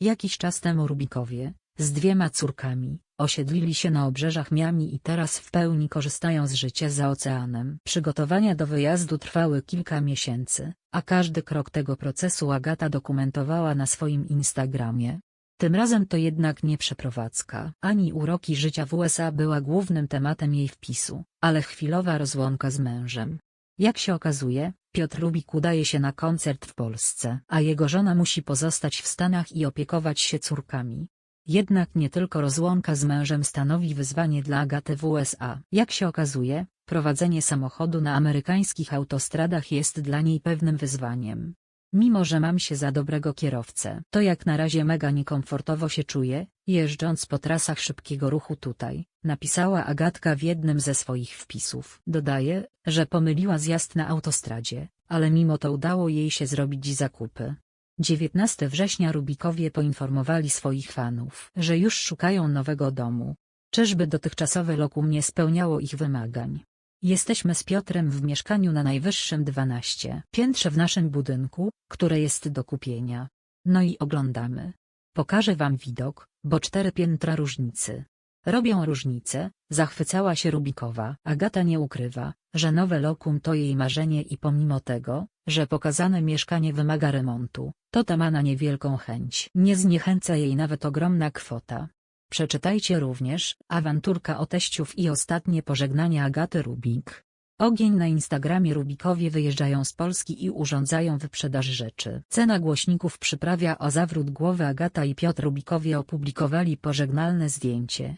Jakiś czas temu Rubikowie, z dwiema córkami, osiedlili się na obrzeżach Miami i teraz w pełni korzystają z życia za oceanem. Przygotowania do wyjazdu trwały kilka miesięcy, a każdy krok tego procesu Agata dokumentowała na swoim Instagramie. Tym razem to jednak nie przeprowadzka, ani uroki życia w USA była głównym tematem jej wpisu, ale chwilowa rozłąka z mężem. Jak się okazuje, Piotr Rubik udaje się na koncert w Polsce, a jego żona musi pozostać w Stanach i opiekować się córkami. Jednak nie tylko rozłąka z mężem stanowi wyzwanie dla Agaty w USA. Jak się okazuje, prowadzenie samochodu na amerykańskich autostradach jest dla niej pewnym wyzwaniem. Mimo że mam się za dobrego kierowcę, to jak na razie mega niekomfortowo się czuję, jeżdżąc po trasach szybkiego ruchu tutaj, napisała Agatka w jednym ze swoich wpisów. Dodaje, że pomyliła zjazd na autostradzie, ale mimo to udało jej się zrobić zakupy. 19 września Rubikowie poinformowali swoich fanów, że już szukają nowego domu. Czyżby dotychczasowe lokum nie spełniało ich wymagań? Jesteśmy z Piotrem w mieszkaniu na najwyższym 12 piętrze w naszym budynku, które jest do kupienia. No i oglądamy. Pokażę wam widok, bo cztery piętra różnicy. Robią różnicę, zachwycała się Rubikowa. Agata nie ukrywa, że nowe lokum to jej marzenie i pomimo tego, że pokazane mieszkanie wymaga remontu, to ta ma na niewielką chęć. Nie zniechęca jej nawet ogromna kwota. Przeczytajcie również awanturka o teściów i ostatnie pożegnanie Agaty Rubik. Ogień na Instagramie Rubikowie wyjeżdżają z Polski i urządzają wyprzedaż rzeczy. Cena głośników przyprawia o zawrót głowy Agata i Piotr Rubikowie opublikowali pożegnalne zdjęcie,